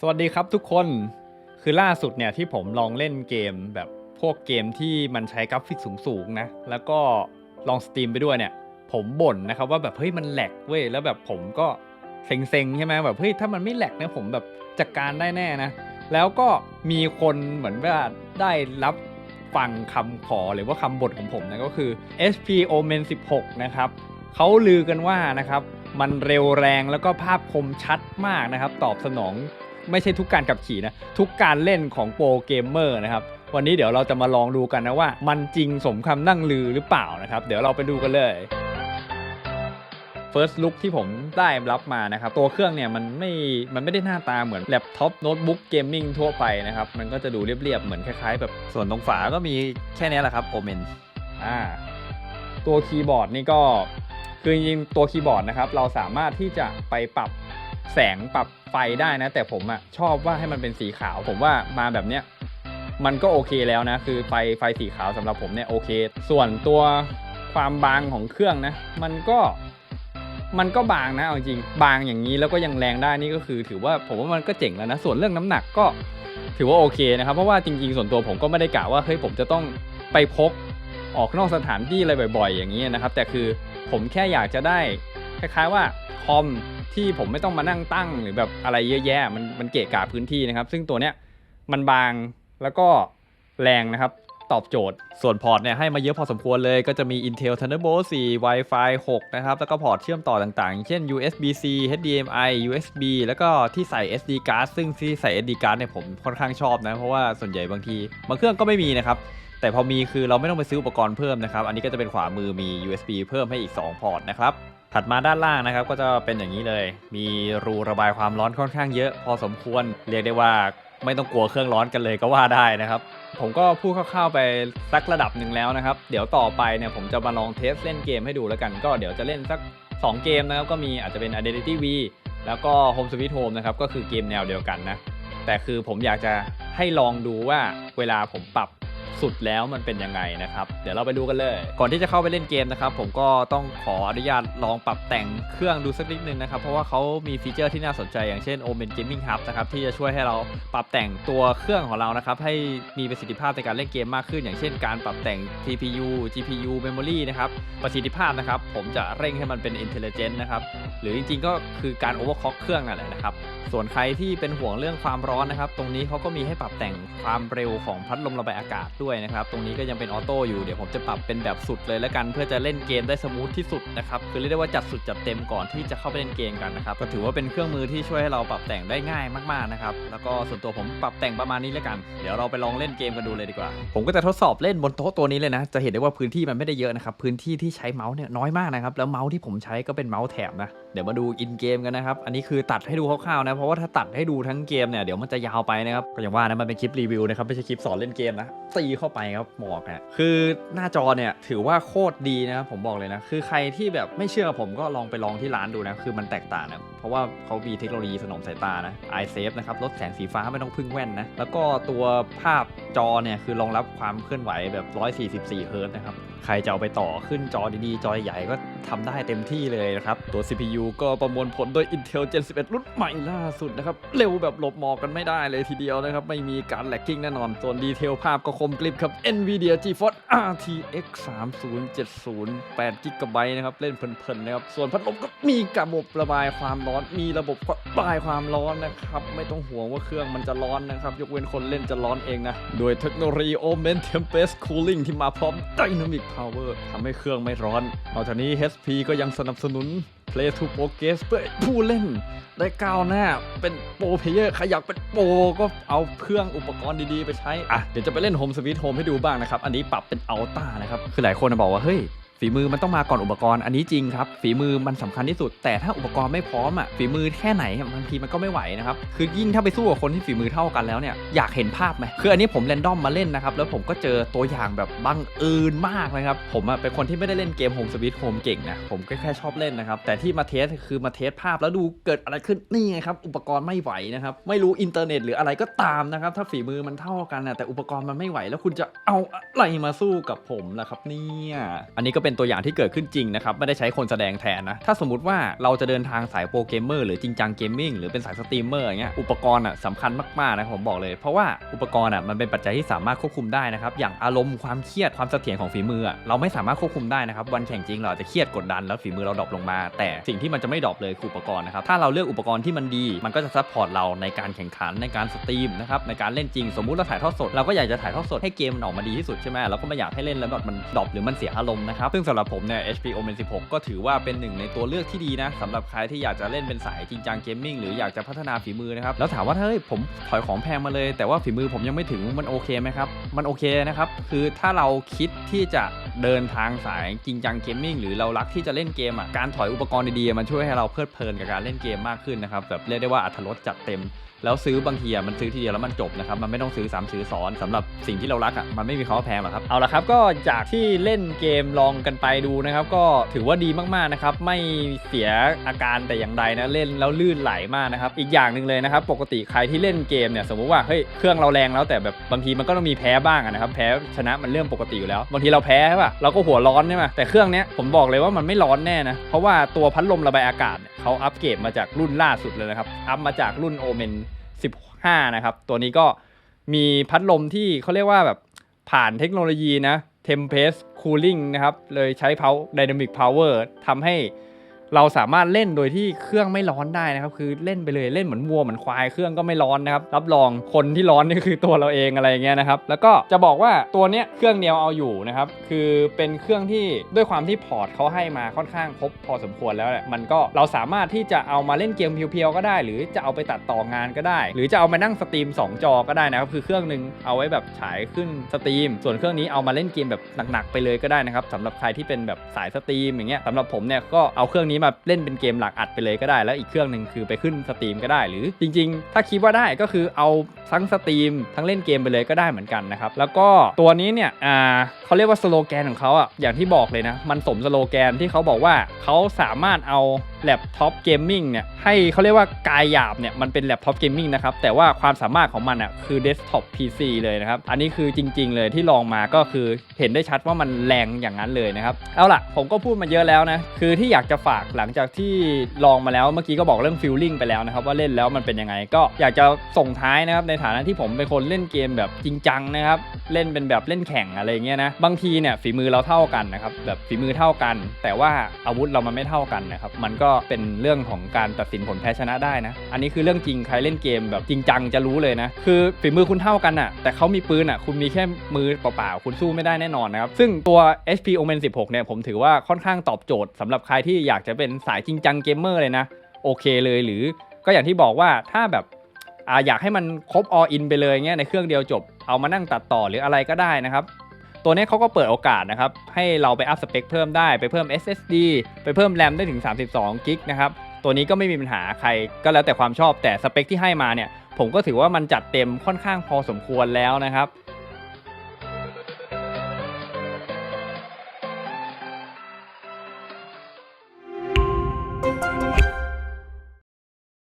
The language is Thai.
สวัสดีครับทุกคนคือล่าสุดเนี่ยที่ผมลองเล่นเกมแบบพวกเกมที่มันใช้กราฟิกสูงๆนะ แล้วก็ลองสตรีมไปด้วยเนี่ย ผมบ่นนะครับว่าแบบเฮ้ยมันแหลกเว้ยแล้วแบบผมก็เซ็งๆใช่ไหมแบบเฮ้ยถ้ามันไม่แหลกเนี่ยผมแบบจัดการได้แน่นะ แล้วก็มีคนเหมือนว่าได้รับฟังคำขอหรือว่าคำบ่นของผมนะก็คือ SP Omen 16 นะครับเขาลือกันว่านะครับมันเร็วแรงแล้วก็ภาพคมชัดมากนะครับ ตอบสนอง ไม่ใช่ทุกการขับขี่นะ ทุกการเล่นของโปรเกมเมอร์นะครับ วันนี้เดี๋ยวเราจะมาลองดูกันนะว่า มันจริงสมคำนั่งลือหรือเปล่านะครับ เดี๋ยวเราไปดูกันเลย First Look ที่ผมได้รับมานะครับ ตัวเครื่องเนี่ยมันไม่ มันไม่ได้หน้าตาเหมือนแล็ปท็อปโน้ตบุ๊กเกมมิ่งทั่วไปนะครับ มันก็จะดูเรียบๆ เหมือนคล้ายๆ แบบส่วนตรงฝาก็มีแค่นี้แหละครับโอเมนอ่าตัวคีย์บอร์ดนี่ก็คือจริงๆตัวคีย์บอร์ดนะครับ เราสามารถที่จะไปปรับ แสงปรับไฟได้นะ แต่ผมอะชอบว่าให้มันเป็นสีขาว ผมว่ามาแบบเนี้ยมันก็โอเคแล้วนะ คือไฟไฟสีขาวสำหรับผมเนี่ยโอเค ส่วนตัวความบางของเครื่องนะ มันก็มันก็บางนะเอาจริงบางอย่างนี้แล้วก็ยังแรงได้นี่ก็คือ ถือว่าผมว่ามันก็เจ๋งแล้วนะ ส่วนเรื่องน้ำหนักก็ถือว่าโอเคนะครับ เพราะว่าจริงๆ ส่วนตัวผมก็ไม่ได้กะว่าเฮ้ยผมจะต้องไปพกออกนอกสถานที่อะไรบ่อย ๆ อย่างนี้นะครับ แต่คือผมแค่อยากจะได้คล้ายๆว่าคอม ที่ผมไม่ต้องมานั่งตั้งหรือแบบอะไรเยอะแยะมันมันเกะกะพื้นที่นะครับ ซึ่งตัวเนี้ยมันบางแล้วก็แรงนะครับตอบโจทย์ ส่วนพอร์ตเนี่ยให้มาเยอะพอสมควรเลยก็จะมี Intel Thunderbolt 4 Wi-Fi 6 นะครับ แล้วก็พอร์ตเชื่อมต่อต่างๆ เช่น USB-C HDMI USB แล้วก็ที่ใส่ SD card ซึ่งที่ใส่ SD card เนี่ยผมค่อนข้างชอบนะ เพราะว่าส่วนใหญ่บางทีบางเครื่องก็ไม่มีนะครับ แต่พอมีคือเราไม่ต้องไปซื้ออุปกรณ์เพิ่มนะครับ อันนี้ก็จะเป็นขวามือมี USB เพิ่มให้อีก 2 พอร์ตนะครับ ถัดมาด้านล่างนะครับก็จะเป็นอย่างนี้เลย มีรูระบายความร้อนค่อนข้างเยอะ พอสมควรเรียกได้ว่าไม่ต้องกลัวเครื่องร้อนกันเลยก็ว่าได้นะครับ ผมก็พูดคร่าวๆไปสักระดับหนึ่งแล้วนะครับ เดี๋ยวต่อไปเนี่ยผมจะมาลองเทสเล่นเกมให้ดูแล้วกัน ก็เดี๋ยวจะเล่นสัก 2 เกมนะครับ ก็มีอาจจะเป็น Identity V แล้วก็ Home Sweet Home นะครับ ก็คือเกมแนวเดียวกันนะ แต่คือผมอยากจะให้ลองดูว่าเวลาผมปรับ สุดแล้วมันเป็นยังไงนะครับ เดี๋ยวเราไปดูกันเลย ก่อนที่จะเข้าไปเล่นเกมนะครับ ผมก็ต้องขออนุญาตลองปรับแต่งเครื่องดูสักนิดนึงนะครับ เพราะว่าเขามีฟีเจอร์ที่น่าสนใจอย่างเช่น Omen Gaming Hub นะครับที่จะช่วยให้เราปรับแต่งตัวเครื่องของเรานะครับให้มีประสิทธิภาพในการเล่นเกมมากขึ้น อย่างเช่น การปรับแต่ง CPU GPU Memory นะครับประสิทธิภาพนะครับผมจะเร่งให้มันเป็น Intelligent นะครับ หรือจริงๆก็คือการ overclock เครื่องนั่นแหละนะครับ ส่วนใครที่เป็นห่วงเรื่องความร้อนนะครับ ตรงนี้เขาก็มีให้ปรับแต่งความเร็วของพัดลมระบายอากาศด้วยนะครับ ตรงนี้ก็ยังเป็นออโต้อยู่ เดี๋ยวผมจะปรับเป็นแบบสุดเลยแล้วกัน เพื่อจะเล่นเกมได้สมูทที่สุดนะครับ คือเรียกได้ว่าจัดสุดจัดเต็มก่อนที่จะเข้าไปเล่นเกมกันนะครับ ก็ถือว่าเป็นเครื่องมือที่ช่วยให้เราปรับแต่งได้ง่ายมากๆนะครับ แล้วก็ส่วนตัวผมปรับแต่งประมาณนี้แล้วกัน เดี๋ยวเราไปลองเล่นเกมกันดูเลยดีกว่า ผมก็จะทดสอบเล่นบนโต๊ะตัวนี้เลยนะ จะเห็นได้ว่าพื้นที่มันไม่ได้เยอะนะครับ พื้นที่ที่ใช้เมาส์เนี่ยน้อยมากนะครับ แล้วเมาส์ที่ผมใช้ก็เป็นเมาส์แถบนะเดี๋ยวมาดูอินเกมกันนะครับ อันนี้คือตัดให้ดูคร่าวๆนะ เพราะว่าถ้าตัดให้ดูทั้งเกมเนี่ยเดี๋ยวมันจะยาวไปนะครับ ก็อย่างว่านะ มันเป็นคลิปรีวิวนะครับ ไม่ใช่คลิปสอนเล่นเกมนะ ตีเข้าไปครับบอกนะคือหน้าจอเนี่ยถือว่าโคตรดีนะครับผมบอกเลยนะ คือใครที่แบบไม่เชื่อผมก็ลองไปลองที่ร้านดูนะ คือมันแตกต่างนะ เพราะว่าเขามีเทคโนโลยีสนองสายตานะ Eye Safe นะครับ ลดแสงสีฟ้าไม่ต้องพึ่งแว่นนะ แล้วก็ตัวภาพจอเนี่ยคือรองรับความเคลื่อนไหวแบบ 144เฮิร์ตซ์นะครับ ใครจะเอาไปต่อขึ้นจอดีๆ จอใหญ่ก็ทำได้เต็มที่เลยนะครับ ตัว CPU ก็ประมวลผลโดย Intel Gen 11 รุ่นใหม่ล่าสุดนะครับ เร็วแบบหลบหมอกกันไม่ได้เลยทีเดียวนะครับ ไม่มีการแลกกิ้งแน่นอน ส่วนดีเทลภาพก็คมกริบครับ Nvidia GeForce RTX 3070 8 GB นะครับ เล่นเพลินๆนะครับ ส่วนพัดลมก็มีระบบระบายความร้อน มีระบบระบายความร้อนนะครับ ไม่ต้องห่วงว่าเครื่องมันจะร้อนนะครับ ยกเว้นคนเล่นจะร้อนเองนะ โดยเทคโนโลยี Omen Tempest Cooling ที่มาพร้อม Dynamic Power ทำให้เครื่องไม่ร้อน นอกจากนี้ HP ก็ยังสนับสนุน Play to Progress เพื่อผู้เล่นได้ก้าวหน้า เป็นโปรเพลเยอร์ใครอยากเป็นโปรก็เอาเครื่องอุปกรณ์ดีๆ ไปใช้ อะ เดี๋ยวจะไปเล่น Home Sweet Home ให้ดูบ้างนะครับ อันนี้ปรับเป็นอัลต้านะครับ คือหลายคนบอกว่า เฮ้ย ฝีมือมันต้องมาก่อนอุปกรณ์อันนี้จริงครับ ฝีมือมันสำคัญที่สุด แต่ถ้าอุปกรณ์ไม่พร้อมอะฝีมือแค่ไหนบางทีมันก็ไม่ไหวนะครับคือยิ่งถ้าไปสู้กับคนที่ฝีมือเท่ากันแล้วเนี่ยอยากเห็นภาพไหมคืออันนี้ผมเรนดอมมาเล่นนะครับแล้วผมก็เจอตัวอย่างแบบบังเอิญมากนะครับผมอะเป็นคนที่ไม่ได้เล่นเกม Home Sweet Home เก่งนะผมก็แค่ชอบเล่นนะครับแต่ที่มาเทสคือมาเทสภาพแล้วดูเกิดอะไรขึ้นนี่ไงครับอุปกรณ์ไม่ไหวนะครับไม่รู้อินเทอร์เน็ตหรืออะไรก็ตามนะครับถ้าฝีมือมันเท่ากันนะแต่อุปกรณ์มันไม่ไหว แล้วคุณจะเอาอะไรมาสู้กับผมล่ะครับเนี่ยอันนี้ก็เป็นเป็นตัวอย่างที่เกิดขึ้นจริงนะครับไม่ได้ใช้คนแสดงแทนนะถ้าสมมติว่าเราจะเดินทางสายโปรเกมเมอร์หรือจริงจังเกมมิ่งหรือเป็นสายสตรีมเมอร์อย่างเงี้ยอุปกรณ์อะสำคัญมากๆนะผมบอกเลย เพราะว่าอุปกรณ์อะมันเป็นปัจจัยที่สามารถควบคุมได้นะครับอย่างอารมณ์ความเครียดความเสถียรของฝีมืออะเราไม่สามารถควบคุมได้นะครับวันแข่งจริงเราอาจจะเครียดกดดันแล้วฝีมือเราดรอปลงมา แต่สิ่งที่มันจะไม่ดรอปเลยคืออุปกรณ์นะครับถ้าเราเลือกอุปกรณ์ที่มันดี มันก็จะซัพพอร์ตเราในการแข่งขันในการสตรีมนะครับในการเล่นจริงสมมุติเราถ่ายทอดสดเราก็อยากจะถ่ายทอดสดให้เกมออกมาดีที่สุดใช่ไหมเราก็ไม่อยากให้เล่นแล้วแบบมันดรอปหรือมันเสียอารมณ์นะครับซึ่งสำหรับผมเนี่ย HP Omen 16 ก็ถือว่าเป็นหนึ่งในตัวเลือกที่ดีนะสำหรับใครที่อยากจะเล่นเป็นสายจริงจังเกมมิ่งหรืออยากจะพัฒนาฝีมือนะครับ แล้วถามว่าเฮ้ยผมถอยของแพงมาเลย แต่ว่าฝีมือผมยังไม่ถึงมันโอเคไหมครับ มันโอเคนะครับ คือถ้าเราคิดที่จะเดินทางสายจริงจังเกมมิ่งหรือเรารักที่จะเล่นเกมอะการถอยอุปกรณ์ดีๆมันช่วยให้เราเพลิดเพลินกับการเล่นเกมมากขึ้นนะครับแบบเรียกได้ว่าอัตรสจัดเต็ม แล้วซื้อบางทีอะมันซื้อทีเดียวแล้วมันจบนะครับมันไม่ต้องซื้อซ้ำซื้อซ้อนสำหรับสิ่งที่เรารักอะมันไม่มีคำว่าแพงหรอกครับเอาละครับก็จากที่เล่นเกมลองกันไปดูนะครับ ก็ถือว่าดีมากๆนะครับไม่เสียอาการแต่อย่างใดนะเล่นแล้วลื่นไหลมากนะครับอีกอย่างหนึ่งเลยนะครับปกติใครที่เล่นเกมเนี่ยสมมุติว่าเฮ้ยเครื่องเราแรงแล้วแต่แบบบางทีมันก็ต้องมีแพ้บ้างนะครับแพ้ชนะมันเรื่องปกติอยู่แล้วบางทีเราแพ้ใช่ป่ะเราก็หัวร้อนใช่ไหมแต่เครื่องเนี้ยผมบอกเลยว่ามันไม่ร้อนแน่นะเพราะว่าตัวพัดลมระบายอากาศเขาอัปเกรดมาจากรุ่นล่าสุดเลยนะครับอัพมาจากรุ่นโอเมน 15 นะครับ ตัวนี้ก็มีพัดลมที่เขาเรียกว่าแบบผ่านเทคโนโลยีนะ Tempest Cooling นะครับ เลยใช้ Power Dynamic Power ทำให้ เราสามารถเล่นโดยที่เครื่องไม่ร้อนได้นะครับ คือเล่นไปเลยเล่นเหมือนวัวเหมือนควายเครื่องก็ไม่ร้อนนะครับ รับรองคนที่ร้อนนี่คือตัวเราเองอะไรเงี้ยนะครับ แล้วก็จะบอกว่าตัวเนี้ยเครื่องเดียวเอาอยู่นะครับ คือเป็นเครื่องที่ด้วยความที่พอร์ตเขาให้มาค่อนข้างครบพอสมควรแล้วแหละมันก็เราสามารถที่จะเอามาเล่นเกมเพียวๆก็ได้ หรือจะเอาไปตัดต่องานก็ได้ หรือจะเอามานั่งสตรีม 2 จอก็ได้นะครับคือเครื่องหนึ่งเอาไว้แบบฉายขึ้นสตรีม ส่วนเครื่องนี้เอามาเล่นเกมแบบหนักๆไปเลยก็ได้นะครับสำหรับใครที่เป็นแบบสายสตรีมอย่างเงี้ยสำหรับผมเนี่ยก็เอาเครื่องนี้มาเล่นเป็นเกมหลักอัดไปเลยก็ได้ แล้วอีกเครื่องหนึ่งคือไปขึ้นสตรีมก็ได้ หรือจริง ๆ ถ้าคิดว่าได้ก็คือเอาทั้งสตรีมทั้งเล่นเกมไปเลยก็ได้เหมือนกันนะครับแล้วก็ตัวนี้เนี่ยอ่าเขาเรียกว่าสโลแกนของเขาอะอย่างที่บอกเลยนะมันสมสโลแกนที่เขาบอกว่าเขาสามารถเอาแล็ปท็อปเกมมิ่งเนี่ยให้เขาเรียกว่ากายหยาบเนี่ยมันเป็นแล็ปท็อปเกมมิ่งนะครับแต่ว่าความสามารถของมันอะคือเดสก์ท็อป PC เลยนะครับอันนี้คือจริง ๆ เลยที่ลองมาก็คือเห็นได้ชัดว่ามันแรงอย่างนั้นเลยนะครับเอาล่ะผมก็พูดมาเยอะแล้วนะคือที่อยากจะฝากหลังจากที่ลองมาแล้วเมื่อกี้ก็บอกเรื่องฟิลลิ่งไปแล้วนะครับว่าเล่นแล้วมันเป็นยังไงก็อยากจะส่งท้ายนะครับในฐานะที่ผมเป็นคนเล่นเกมแบบจริงจังนะครับเล่นเป็นแบบเล่นแข่งอะไรเงี้ยนะบางทีเนี่ยฝีมือเราเท่ากันนะครับแบบฝีมือเท่ากัน แต่ว่าอาวุธเรามันไม่เท่ากันนะครับมันก็เป็นเรื่องของการตัดสินผลแพ้ชนะได้นะ อันนี้คือเรื่องจริงใครเล่นเกมแบบจริงจังจะรู้เลยนะ คือฝีมือคุณเท่ากันอะแต่เขามีปืนอะคุณมีแค่มือเปล่าๆ คุณสู้ไม่ได้แน่นอนนะครับ ซึ่งตัว HP Omen 16 เนี่ยผมถือว่าค่อนข้างตอบโจทย์สำหรับใครที่อยากจะเป็นสายจริงจังเกมเมอร์เลยนะ โอเคเลยหรือก็อย่างที่บอกว่าถ้าแบบออยากให้มันครบ all in ไปเลยเงี้ยในเครื่องเดียวจบเอามานั่งตัดต่อหรืออะไรก็ได้นะครับ ตัวนี้เขาก็เปิดโอกาสนะครับ ให้เราไปอัพสเปคเพิ่มได้ไปเพิ่ม SSD ไปเพิ่มแรมได้ถึง 32กิกนะครับ ตัวนี้ก็ไม่มีปัญหาใครก็แล้วแต่ความชอบแต่สเปคที่ให้มาเนี่ย ผมก็ถือว่ามันจัดเต็มค่อนข้างพอสมควรแล้วนะครับ